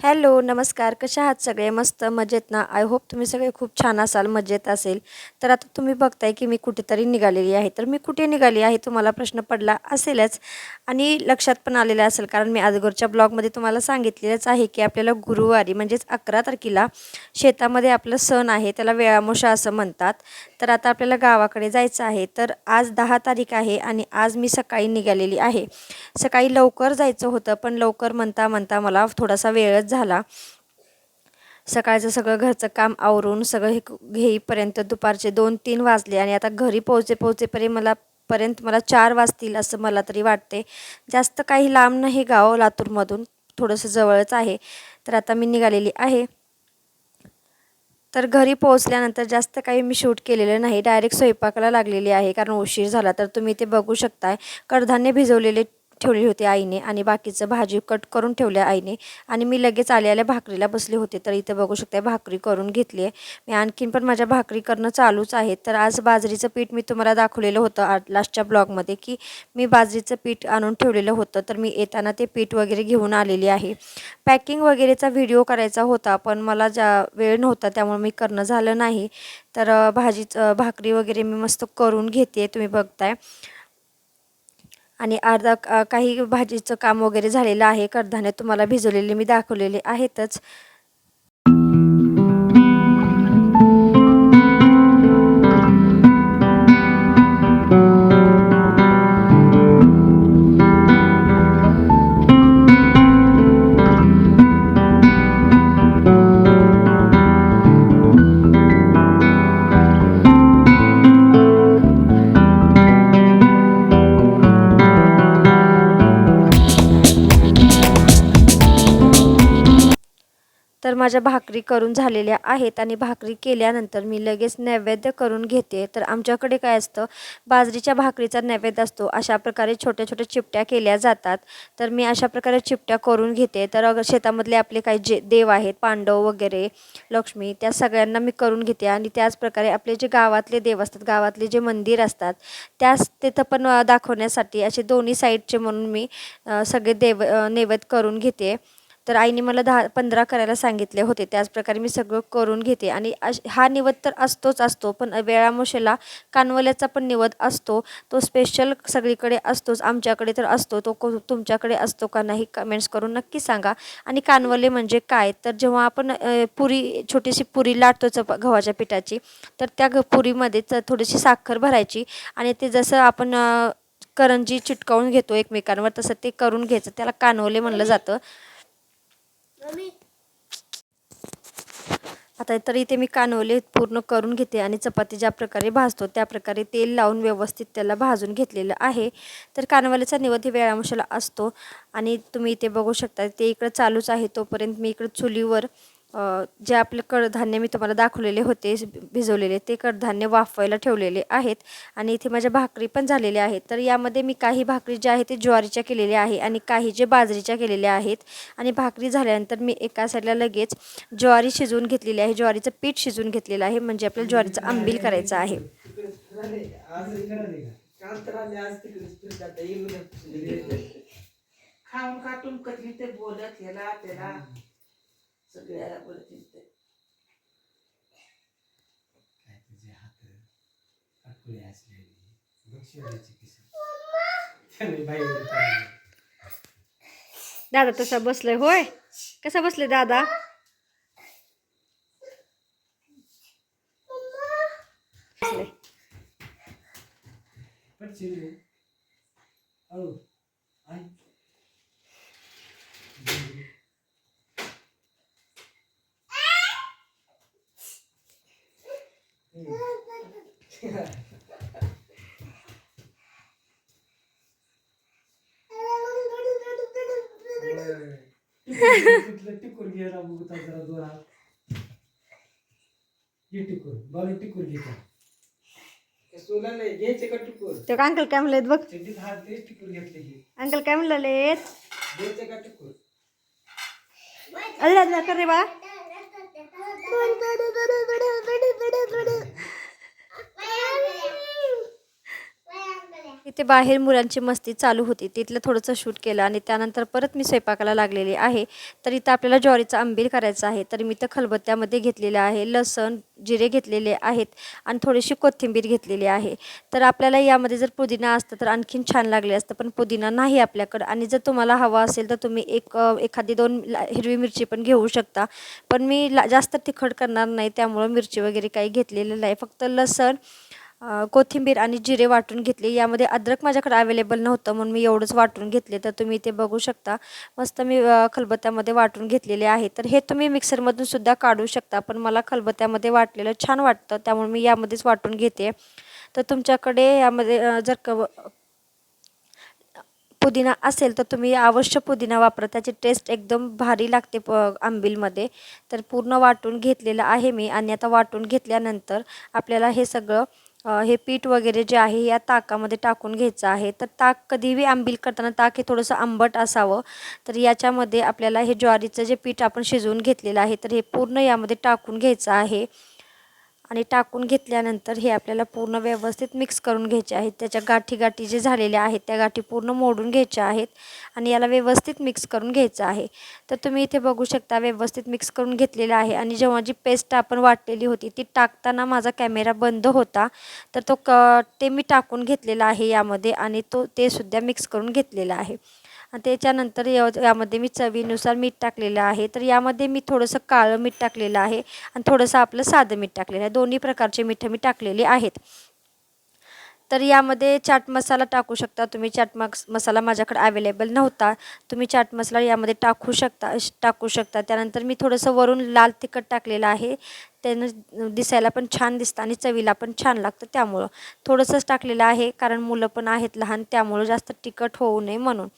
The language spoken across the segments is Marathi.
हॅलो नमस्कार. कशा आहात सगळे? मस्त मजेत ना? आय होप तुम्ही सगळे खूप छान असाल मजेत असेल. तर आता तुम्ही बघताय की मी कुठेतरी निघालेली आहे. तर मी कुठे निघाली आहे तुम्हाला प्रश्न पडला असेलच. आणि लक्षात पण आलेलं असेल कारण मी आजगोरच्या ब्लॉगमध्ये तुम्हाला सांगितलेलंच आहे की आपल्याला गुरुवारी म्हणजेच अकरा तारखेला शेतामध्ये आपलं सण आहे त्याला वेळामोशा असं म्हणतात. तर आता आपल्याला गावाकडे जायचं आहे. तर आज दहा तारीख आहे आणि आज मी सकाळी निघालेली आहे. सकाळी लवकर जायचं होतं पण लवकर म्हणता म्हणता मला थोडासा वेळच झाला. सकाळचं सगळं घरचं काम आवरून सगळं हे घेईपर्यंत दुपारचे दोन तीन वाजले आणि आता घरी पोहोचे पोहोचेपर्यंत मला पर्यंत मला चार वाजतील असं मला तरी वाटते. जास्त काही लांब नाही गाव लातूरमधून थोडंसं जवळच आहे. तर आता मी निघालेली आहे. तर घरी पोहोचल्यानंतर जास्त काही मी शूट केलेलं नाही. डायरेक्ट स्वयंपाकाला लागलेली आहे कारण उशीर झाला. तर तुम्ही ते बघू शकताय. कडधान्य भिजवलेले ठेवली होती आईने आणि बाकीचं भाजी कट करून ठेवल्या आईने. आणि मी लगेच आले आल्या भाकरीला बसले होते. तर इथे बघू शकता भाकरी करून घेतली आहे. मी आणखीन पण माझ्या भाकरी करणं चालूच आहे. तर आज बाजरीचं पीठ मी तुम्हाला दाखवलेलं होतं आ लास्टच्या ब्लॉगमध्ये की मी बाजरीचं पीठ आणून ठेवलेलं होतं. तर मी येताना ते पीठ वगैरे घेऊन आलेली आहे. पॅकिंग वगैरेचा व्हिडिओ करायचा होता पण मला ज्या वेळ नव्हता त्यामुळे मी करणं झालं नाही. तर भाजीचं भाकरी वगैरे मी मस्त करून घेते. तुम्ही बघताय. आणि अर्धा काही भाजीचं काम वगैरे झालेलं आहे. कडधान्य तुम्हाला भिजवलेले मी दाखवलेले आहेतच. तर माझ्या भाकरी करून झालेल्या आहेत आणि भाकरी केल्यानंतर मी लगेच नैवेद्य करून घेते. तर आमच्याकडे काय असतं? बाजरीच्या भाकरीचा नैवेद्य असतो. अशा प्रकारे छोट्या छोट्या चिपट्या केल्या जातात. तर मी अशा प्रकारे चिपट्या करून घेते. तर शेतामधले आपले काही जे देव आहेत पांडव वगैरे लक्ष्मी त्या सगळ्यांना मी करून घेते. आणि त्याच प्रकारे आपले जे गावातले देव असतात गावातले जे मंदिर असतात त्याच तिथं पण दाखवण्यासाठी असे दोन्ही साईडचे म्हणून मी सगळे देव नैवेद्य करून घेते. तर आईने मला दहा पंधरा करायला सांगितले होते. त्याचप्रकारे मी सगळं करून घेते. आणि अश हा निवद तर असतोच असतो पण वेळामुशेला कानवल्याचा पण निवद असतो. तो स्पेशल सगळीकडे असतोच आमच्याकडे तर असतो. तो को तुमच्याकडे असतो का नाही कमेंट्स करून नक्की सांगा. आणि कानवले म्हणजे काय? तर जेव्हा आपण पुरी छोटीशी पुरी लाटतो चप गव्हाच्या पिठाची तर त्या घ पुरीमध्ये च थोडीशी साखर भरायची. आणि ते जसं आपण करंजी चिटकावून घेतो एकमेकांवर तसं ते करून घ्यायचं. त्याला कानवले म्हणलं जातं. आता तर इथे मी कानवले पूर्ण करून घेते आणि चपाती ज्या प्रकारे भाजतो त्या प्रकारे तेल लावून व्यवस्थित त्याला भाजून घेतलेलं आहे. तर कानवल्याचा निवध हे वेळामुशाला असतो आणि तुम्ही इथे बघू शकता ते इकडं चालूच आहे तोपर्यंत मी इकडं चुलीवर जे आपले कडधान्य मी तुम्हाला दाखवलेले होते भिजवलेले ते कडधान्य वाफवायला ठेवलेले आहेत आणि इथे माझ्या भाकरी पण झालेल्या आहेत. तर यामध्ये मी काही भाकरी ज्या आहेत ते ज्वारीच्या केलेल्या आहे आणि काही जे बाजरीच्या केलेल्या आहेत आणि भाकरी झाल्यानंतर मी एका साईडला लगेच ज्वारी शिजवून घेतलेली आहे ज्वारीचं पीठ शिजवून घेतलेलं आहे म्हणजे आपल्याला ज्वारीचं आंबील करायचं आहे. खाऊन खाटून कधी ते बोलत त्याला. सगळ्याला बोलतील ते काय तुझे हात काटकुळे असलेली बक्षिसाची किसी त्याने बाईवर पाहिलं. दादा तसा बसलाय होय कसा बसले दादा बसलाय. आई. टिकून तर जरा दोन हात घे टिकून बघ टिकून घे का सोला नाही घ्यायचे का टुकूर ते अंकल काय म्हणलेत बघ. चड्डीत हात तेच टिकून घेतले की. अंकल काय म्हणलेत? घ्यायचे का टुकूर अल्ला कर रे बाळा इथे बाहेर मुलांची मस्ती चालू होती. तिथलं थोडंसं शूट केलं आणि त्यानंतर परत मी स्वयंपाकाला लागलेली आहे. तर इथं आपल्याला ज्वारीचा आंबील करायचा आहे. तर मी तर खलबत्त्यामध्ये घेतलेलं आहे लसण जिरे घेतलेले आहेत आणि थोडीशी कोथिंबीर घेतलेली आहे. तर आपल्याला यामध्ये जर पुदिना असतं तर आणखीन छान लागले असतं पण पुदिना नाही आपल्याकडं. आणि जर तुम्हाला हवा असेल तर तुम्ही एक एखादी दोन ला- हिरवी मिरची पण घेऊ शकता. पण मी ला जास्त तिखट करणार नाही त्यामुळं मिरची वगैरे काही घेतलेलं नाही. फक्त लसण कोथिंबीर आणि जिरे वाटून घेतले. यामध्ये अद्रक माझ्याकडे अवेलेबल नव्हतं म्हणून मी एवढंच वाटून घेतले. तर तुम्ही ते बघू शकता. मस्त मी खलबत्यामध्ये खलबत्त्यामध्ये वाटून घेतलेले आहे. तर हे तुम्ही मिक्सरमधून सुद्धा काढू शकता. पण मला खलबत्त्यामध्ये वाटलेलं छान वाटतं. त्यामुळे मी यामध्येच वाटून घेते. तर तुमच्याकडे यामध्ये जर क पुदिना असेल तर तुम्ही अवश्य पुदिना वापरा. त्याची टेस्ट एकदम भारी लागते प आंबीलमध्ये. तर पूर्ण वाटून घेतलेलं आहे मी. आणि आता वाटून घेतल्यानंतर आपल्याला हे सगळं हे पीठ वगैरे जे आहे या ताकामध्ये टाकून घ्यायचं आहे. तर ताक कधीही आंबील करताना ताक हे थोडंसं आंबट असावं. तर याच्यामध्ये आपल्याला हे ज्वारीचं जे पीठ आपण शिजवून घेतलेलं आहे तर हे पूर्ण यामध्ये टाकून घ्यायचं आहे. आणि टाकून घेतल्यानंतर हे आपल्याला पूर्ण व्यवस्थित मिक्स करून घ्यायचे आहेत. त्याच्या गाठी गाठी जे झालेल्या आहेत त्या गाठी पूर्ण मोडून घ्यायच्या आहेत आणि याला व्यवस्थित मिक्स करून घ्यायचं आहे. तर तुम्ही इथे बघू शकता व्यवस्थित मिक्स करून घेतलेलं आहे आणि जेव्हा जी पेस्ट आपण वाटलेली होती ती टाकताना माझा कॅमेरा बंद होता. तर तो क ते मी टाकून घेतलेला आहे यामध्ये आणि तो ते सुद्धा मिक्स करून घेतलेला आहे. त्याच्यानंतर या यामध्ये मी चवीनुसार मीठ टाकलेलं आहे. तर यामध्ये मी थोडंसं काळं मीठ टाकलेलं आहे आणि थोडंसं आपलं साधं मीठ टाकलेलं आहे. दोन्ही प्रकारचे मिठं मी टाकलेले आहेत. तर यामध्ये चाट मसाला टाकू शकता तुम्ही. चाट मक्स मसाला माझ्याकडे अवेलेबल नव्हता. तुम्ही चाट मसाला यामध्ये टाकू शकता टाकू शकता. त्यानंतर मी थोडंसं वरून लाल तिखट टाकलेलं आहे. त्यानं दिसायला पण छान दिसतं आणि चवीला पण छान लागतं त्यामुळं. थोडंसंच टाकलेलं आहे कारण मुलं पण आहेत लहान त्यामुळं जास्त तिखट होऊ नये म्हणून.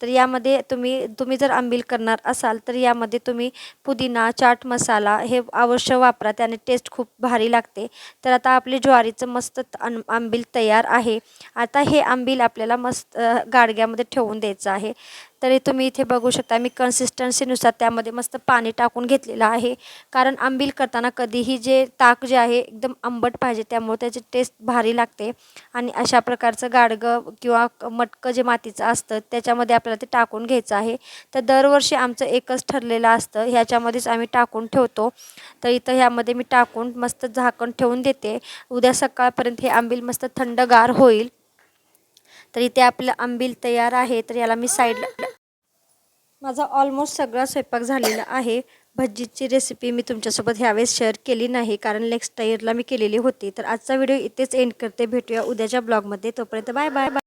तर यामध्ये तुम्ही तुम्ही जर आंबील करणार असाल तर यामध्ये तुम्ही पुदिना चाट मसाला हे अवश्य वापरा. त्याने टेस्ट खूप भारी लागते. तर आता आपले ज्वारीचं मस्त त- आंबील तयार आहे. आता हे आंबील आपल्याला मस्त गाडग्यामध्ये ठेवून द्यायचं आहे. तरी तुम्ही इथे बघू शकता मी कन्सिस्टन्सीनुसार त्यामध्ये मस्त पाणी टाकून घेतलेलं आहे. कारण आंबील करताना कधीही जे ताक जे आहे एकदम आंबट पाहिजे त्यामुळे त्याची टेस्ट भारी लागते. आणि अशा प्रकारचं गाडगं किंवा मटकं जे मातीचं असतं त्याच्यामध्ये आपल्याला ते टाकून घ्यायचं आहे. तर दरवर्षी आमचं एकच ठरलेलं असतं ह्याच्यामध्येच आम्ही टाकून ठेवतो. तर इथं ह्यामध्ये मी टाकून मस्त झाकण ठेवून देते. उद्या सकाळपर्यंत हे आंबील मस्त थंडगार होईल. तर इथे आपलं आंबील तयार आहे तर याला मी साईडला माझा ऑलमोस्ट सगळा स्वयंपाक झालेला आहे. भज्जीची रेसिपी मी तुमच्यासोबत ह्यावेळेस शेअर केली नाही कारण नेक्स्ट इयरला मी केलेली होती. तर आजचा व्हिडिओ इथेच एंड करते. भेटूया उद्याच्या ब्लॉगमध्ये तोपर्यंत बाय बाय बाय